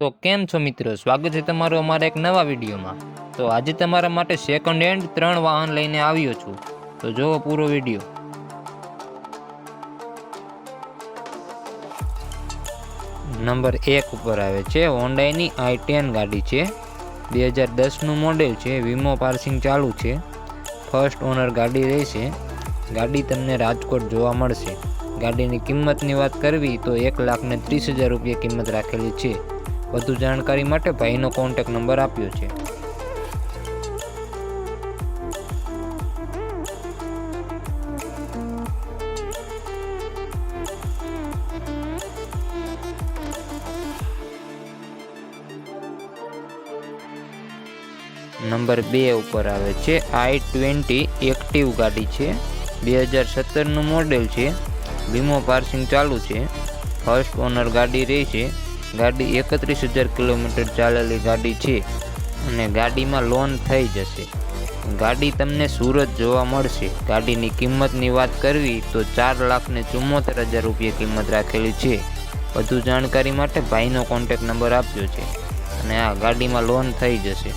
તો કેમ છો મિત્રો? સ્વાગત છે તમારું અમારા એક નવા વિડીયોમાં. તો આજે તમારા માટે સેકન્ડ હેન્ડ ત્રણ વાહન લઈને આવ્યો છું. તો જુઓ પૂરો વીડિયો. નંબર એક ઉપર આવે છે હોન્ડાઈની આઈ ટેન ગાડી છે. બે હજાર દસનું મોડેલ છે વીમો પાર્સિંગ ચાલુ છે. ફર્સ્ટ ઓનર ગાડી રહેશે. ગાડી તમને રાજકોટ જોવા મળશે. ગાડીની કિંમતની વાત કરવી તો એક લાખને ત્રીસ હજાર રૂપિયા કિંમત રાખેલી છે. વધુ જાણકારી માટે ભાઈનો કોન્ટેક નંબર આપ્યો છે. નંબર બે ઉપર આવે છે. આઈ ટ્વેન્ટી એક્ટિવ ગાડી છે. બે હજાર સત્તરનું મોડેલ છે. વીમો પાર્સિંગ ચાલુ છે. ફર્સ્ટ ઓનર ગાડી રહેશે ગાડી એકત્રીસ હજાર કિલોમીટર ચાલેલી ગાડી છે અને ગાડીમાં લોન થઈ જશે. ગાડી તમને સુરત જોવા મળશે. ગાડીની કિંમતની વાત કરવી તો ચાર લાખને ચુમ્મોતેર હજાર રૂપિયા કિંમત રાખેલી છે. વધુ જાણકારી માટે ભાઈનો કોન્ટેક નંબર આપ્યો છે. અને આ ગાડીમાં લોન થઈ જશે.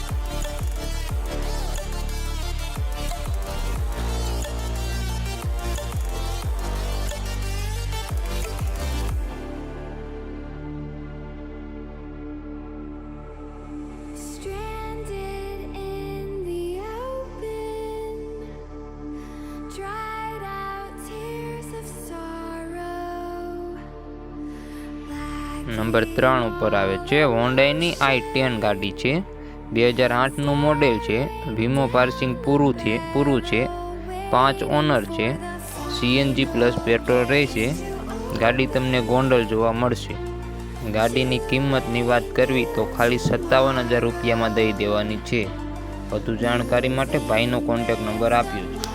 નંબર ત્રણ ઉપર આવે છે. હોન્ડાઈની આઈ ટેન ગાડી છે. બે હજાર આઠનું મોડેલ છે. વીમો પાર્સિંગ પૂરું છે પૂરું છે. પાંચ ઓનર છે. સીએનજી પ્લસ પેટ્રોલ રહેશે. ગાડી તમને ગોંડલ જોવા મળશે. ગાડીની કિંમતની વાત કરવી તો ખાલી સત્તાવન હજાર રૂપિયામાં દઈ દેવાની છે. વધુ જાણકારી માટે ભાઈનો કોન્ટેક નંબર આપ્યો છે.